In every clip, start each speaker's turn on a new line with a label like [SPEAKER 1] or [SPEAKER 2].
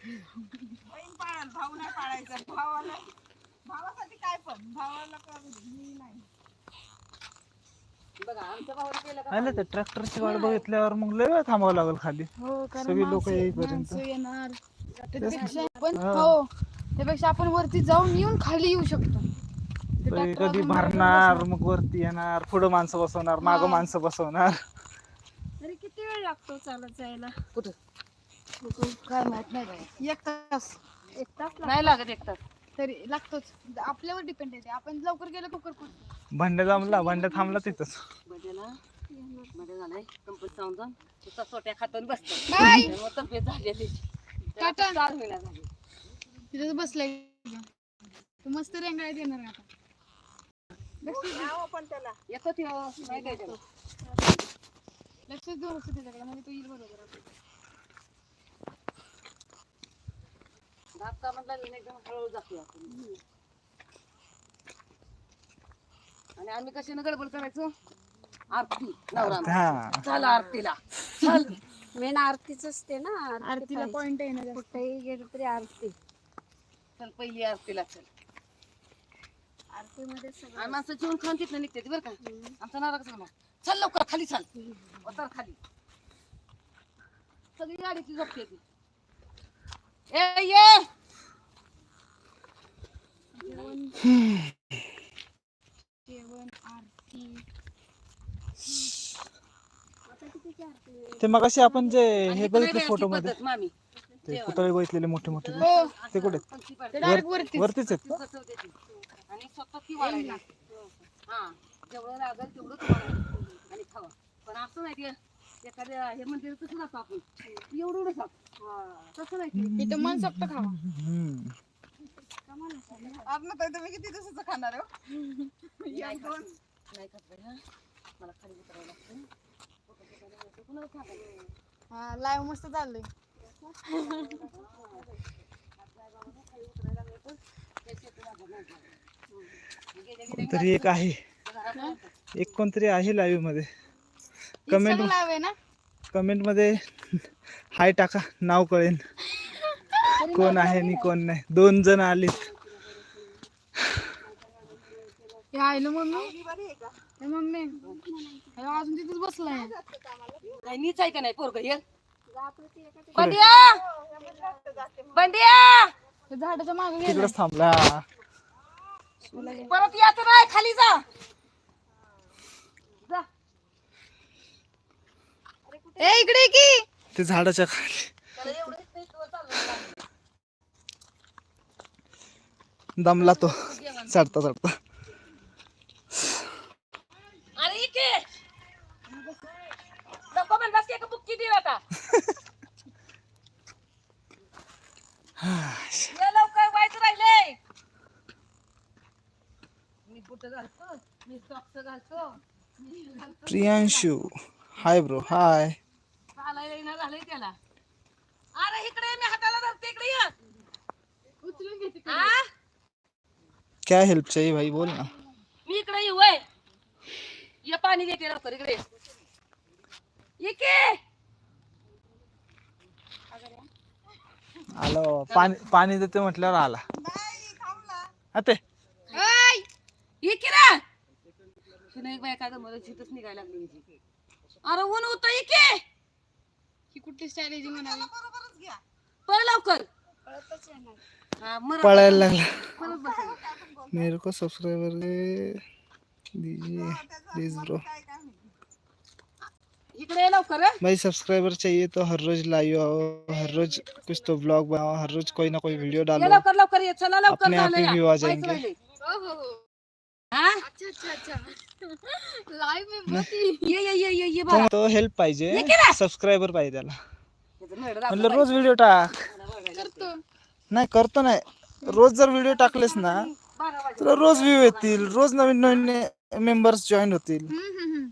[SPEAKER 1] पाळाल भाऊ नाही पाळायचा. भावाला भावासाठी काय पण भावाला मी नाही.
[SPEAKER 2] आलं तर ट्रॅक्टरची वाट बघितल्यावर मग लय वेळ थांबावं लागेल खाली.
[SPEAKER 3] हो कारण
[SPEAKER 2] सगळी लोक येईपर्यंत.
[SPEAKER 3] माणसं येणार. त्यापेक्षा आपण
[SPEAKER 2] हा.
[SPEAKER 3] त्यापेक्षा आपण वरती जाऊन येऊन खाली येऊ शकतो. ते
[SPEAKER 2] तरी
[SPEAKER 3] tractor
[SPEAKER 2] कधी भरणार मग वरती येणार पुढं माणसं बसवणार मागं
[SPEAKER 3] हा.
[SPEAKER 2] माणसं बसवणार.
[SPEAKER 3] तरी किती वेळ लागतो चालत जायला?
[SPEAKER 4] कुठं?
[SPEAKER 3] काय माहीत नाही बाई. एक तास. एक तास
[SPEAKER 4] नाही लागत एक तास.
[SPEAKER 3] तरी लागतोच. आपल्यावर डिपेंड आहे ते. आपण लवकर गेलो लवकर पोहोचतो
[SPEAKER 2] भांड्या जमला भांड्या थांबला तिथंच.
[SPEAKER 4] बड्याला बड्या झालाय. कंपनी समजून तुझा सोट्या खातून बसतो
[SPEAKER 3] बाय
[SPEAKER 4] मग तब्येत झालेली.
[SPEAKER 3] टाटा.
[SPEAKER 4] चार महिना झाले.
[SPEAKER 3] तिथंच बसलाय तू मस्त रेंगाळ्यात येणार आता.
[SPEAKER 1] नाव पण त्याला.
[SPEAKER 4] येतो ती नाही काय त्याला.
[SPEAKER 3] लक्षच देऊ नको त्याच्याकडे. म्हणजे तो येईल बरोबर.
[SPEAKER 4] भात का म्हणला नाही एकदम हळूहळू जातो आपण. आणि आम्ही कशाने गडबड करायचो? आरती नवरा
[SPEAKER 2] हा.
[SPEAKER 4] चल आरतीला. चल.
[SPEAKER 5] मेन आरतीच असते ना आरती
[SPEAKER 3] आरतीला. पॉइंट आहे ना.
[SPEAKER 5] कुठेही गेलो तरी आरती.
[SPEAKER 4] चल पहिली आरतीला चल.
[SPEAKER 5] आरतीमध्ये सगळं
[SPEAKER 4] आणि माणसं जेवण खाऊन तिथनं निघते बरं का? आमचा नारा कसं म्हणा चल लवकर खाली चाल. उतर खाली. सगळी गाडीची झोपते ती. ए ये.
[SPEAKER 2] ते मग असे आपण जे हे बघितले फोटो मध्ये.
[SPEAKER 4] मामी.
[SPEAKER 2] ते पुतळे बघितलेले मोठे मोठे? ते.
[SPEAKER 3] हो.
[SPEAKER 2] ते कुठे.
[SPEAKER 3] ते
[SPEAKER 2] वरतीच आहेत
[SPEAKER 4] ती
[SPEAKER 2] का?
[SPEAKER 4] बसवते ती. आणि स्वतः ती वाढायला हा. जेवढं लागेल तेवढं तुम्हाला. आणि खावा. पण असं नाही ते एखाद्या हे मंदिर कसं जातो आपण एवढं एवढं खात तसं नाही ते.
[SPEAKER 3] इथं मन सोक्त खावा
[SPEAKER 1] तुम्ही किती दिवसाचं खाणार हो
[SPEAKER 4] नाही खात. नाही खात बाई, हं. मला खाली उतरावं लागतं फोटो काढायला लागतं. कुणाला सांगायचं?
[SPEAKER 3] हा लाईव्ह मस्त चाललंय
[SPEAKER 2] तरी एक आहे एक कोणतरी आहे लाईव्हमध्ये कमेंट
[SPEAKER 3] ना?
[SPEAKER 2] कमेंटमध्ये हाय टाका नाव कळेल. कोण आहे आणि कोण नाही. दोन जण आलेत.
[SPEAKER 3] हे आहे ना मम्मी. हे मम्मी. हे अजून तिथेच बसलाय.
[SPEAKER 4] काय नीच आहे का नाही पोरग? हे बंड्या! बंड्या!
[SPEAKER 3] ते झाडाच्या मागे गेला
[SPEAKER 2] तिकडच थांबला.
[SPEAKER 4] परत याचं नाही खाली जा. जा.
[SPEAKER 3] ए इकडे की.
[SPEAKER 2] ते झाडाच्या खाली. दमला तो चढता चढता. प्रियांशू. हाय ब्रो हाय
[SPEAKER 4] चालायला झालंय त्याला. अरे इकडे ये, मी हाताला धरते इकडे ये.
[SPEAKER 3] उचलून.
[SPEAKER 4] हा?
[SPEAKER 2] क्या हेल्प चाहिए भाई? बोल ना.
[SPEAKER 4] मी इकडे येऊ वय ये पाणी देते लवकर इकडे इके
[SPEAKER 2] आलो पाणी पाणी देते म्हटल्यावर आला. अते
[SPEAKER 3] ऐ!
[SPEAKER 4] इके ना तुला एक बाय काय मला झिटच निघायला लागली हिची. अरे ऊन होत इके
[SPEAKER 3] ही कुठली स्ट्रॅटेजी
[SPEAKER 1] घ्या.
[SPEAKER 4] पळ लवकर. हा, मर
[SPEAKER 2] पळायला लागला.
[SPEAKER 4] परत बसायला.
[SPEAKER 2] मेरे को सब्सक्राइबर दीजिए. प्लीज़ ब्रो
[SPEAKER 4] इकडे ये लवकर हं.
[SPEAKER 2] भाई सब्सक्राइबर चाहिए तो हर रोज लाइव आओ हर रोज कुछ तो ब्लॉग बनाओ हर रोज कोई ना कोई वीडियो
[SPEAKER 4] ये
[SPEAKER 2] डालो।
[SPEAKER 4] लवकर लवकर ये चला लवकर
[SPEAKER 2] अपने आप
[SPEAKER 4] झालं
[SPEAKER 2] ही
[SPEAKER 4] या.
[SPEAKER 2] view आ
[SPEAKER 4] व्हायचं
[SPEAKER 2] जाएँगे.
[SPEAKER 4] राहिलंय.
[SPEAKER 3] हो हो हो
[SPEAKER 4] हा?
[SPEAKER 3] अच्छा अच्छा अच्छा। लाईव्ह में
[SPEAKER 4] ये ये ये ये ये
[SPEAKER 2] तो,
[SPEAKER 4] बघा.
[SPEAKER 2] तो हेल्प पाहिजे
[SPEAKER 4] हे?
[SPEAKER 2] सबस्क्रायबर पाहिजे त्याला. म्हणलं रोज व्हिडिओ टाक.
[SPEAKER 3] करतो.
[SPEAKER 2] नाही करतो नाही. रोज जर व्हिडिओ टाकलेस ना. तुला रोज व्ह्यू येतील. रोज नवीन नवीन मेंबर्स जॉईन होतील.
[SPEAKER 3] हम्म, हम्म, हम्म.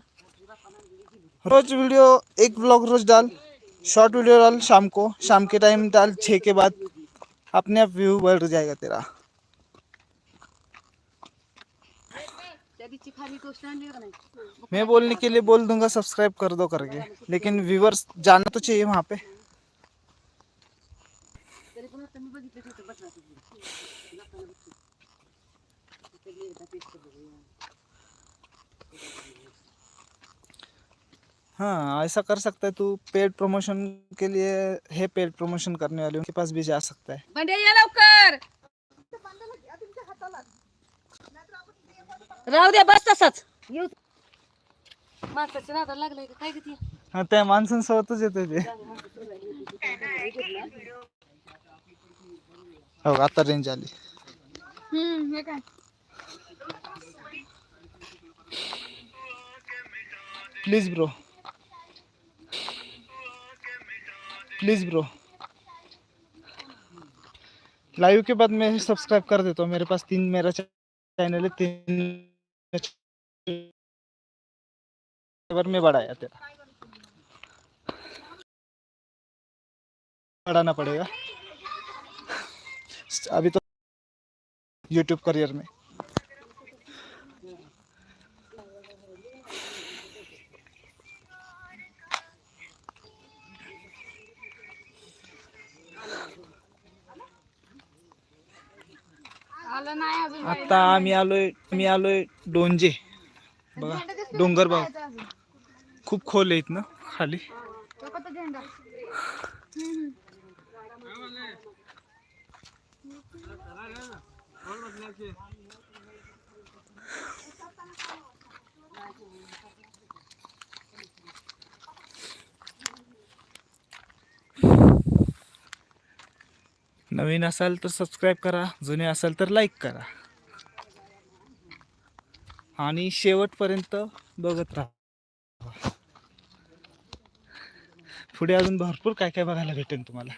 [SPEAKER 2] रोज वीडियो एक ब्लॉग रोज डाल. शॉर्ट वीडियो डाल शाम को शाम के टाइम डाल छः के बाद. अपने आप व्यू बढ़ जाएगा तेरा
[SPEAKER 4] त्या दिवशी खाली टोस्ट आणली का नाही
[SPEAKER 2] मैं बोलने के लिए बोल दूँगा सब्सक्राइब कर दो करके। लेकिन व्यूवर्स जाना तो चाहिए वहाँ पे।
[SPEAKER 4] तो.
[SPEAKER 2] हाँ ऐसा कर सकता है तू पेड प्रमोशन के लिए है पेड प्रमोशन करने वाले उनके पास भी जा सकता है
[SPEAKER 4] बंड्या ये लवकर राहू दे बस तसंच. येऊ. माणसाच्या नादाला लागलाय का? काय किती
[SPEAKER 2] हा त्या माणसांसोबतच येते ते. हो आता रेंज आली.
[SPEAKER 3] हम्म हे काय?
[SPEAKER 2] Please bro please bro live के बाद मैं सब्सक्राइब कर देता हूँ। मेरे पास तीन मेरा चैनल है तीन में बढ़ाया तेरा। बढ़ाना पड़ेगा। अभी तो यूट्यूब करियर में।
[SPEAKER 3] नाही अजून
[SPEAKER 2] आता आम्ही आलोय मी आलोय डोंजे. बघा डोंगर
[SPEAKER 3] अजून?
[SPEAKER 2] खूप खोल आहेत ना खाली.
[SPEAKER 3] झेंडा?
[SPEAKER 2] नवीन असाल तर सबस्क्राईब करा जुने असाल तर लाईक करा. आणि शेवटपर्यंत बघत राहा. पुढे अजून भरपूर काय काय बघायला भेटेल तुम्हाला.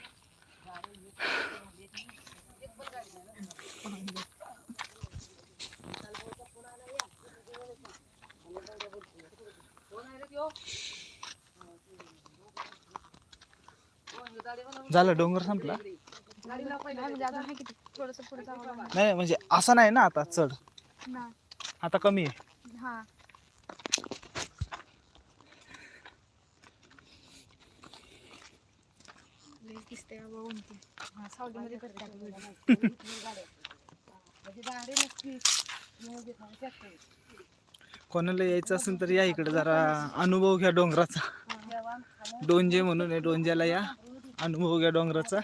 [SPEAKER 2] झालं डोंगर संपला?
[SPEAKER 3] नाही म्हणजे.
[SPEAKER 2] नाही म्हणजे असं नाही ना आता चढ. आता कमी आहे.
[SPEAKER 3] हा. हा.
[SPEAKER 4] म्हणजे.
[SPEAKER 2] कोणाला यायचं असेल तर या इकडे जरा अनुभव घ्या डोंगराचा. डोंजे म्हणून आहे डोंज्याला या. अनुभव घ्या डोंगराचा.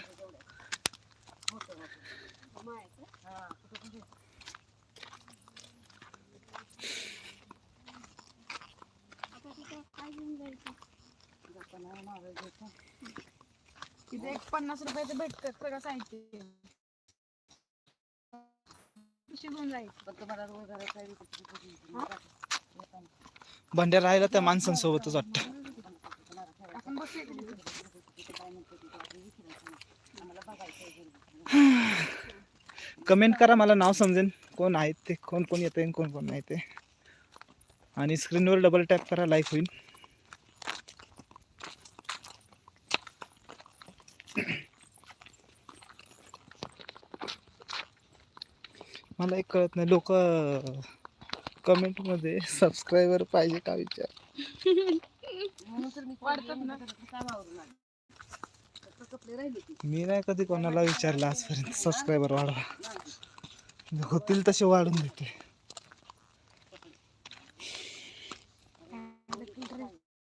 [SPEAKER 3] तिथे एक पन्नास रुपयाचं भेटतात सगळं साहित्य.
[SPEAKER 2] भांड्या राहायला त्या माणसांसोबतच वाटतं.
[SPEAKER 3] आपण बसूया का तिथे?
[SPEAKER 2] कमेंट करा मला नाव समजेल कोण आहेत ते? कोण कोण येते कोण कोण नाही ते? आणि स्क्रीनवर डबल टॅप करा लाईक होईल. मला एक कळत नाही. लोक कमेंटमध्ये सबस्क्रायबर पाहिजे का विचार?
[SPEAKER 4] मी
[SPEAKER 2] मी नाही कधी कोणाला विचारलं आजपर्यंत सबस्क्रायबर वाढवा. होतील तसे वाढून देते.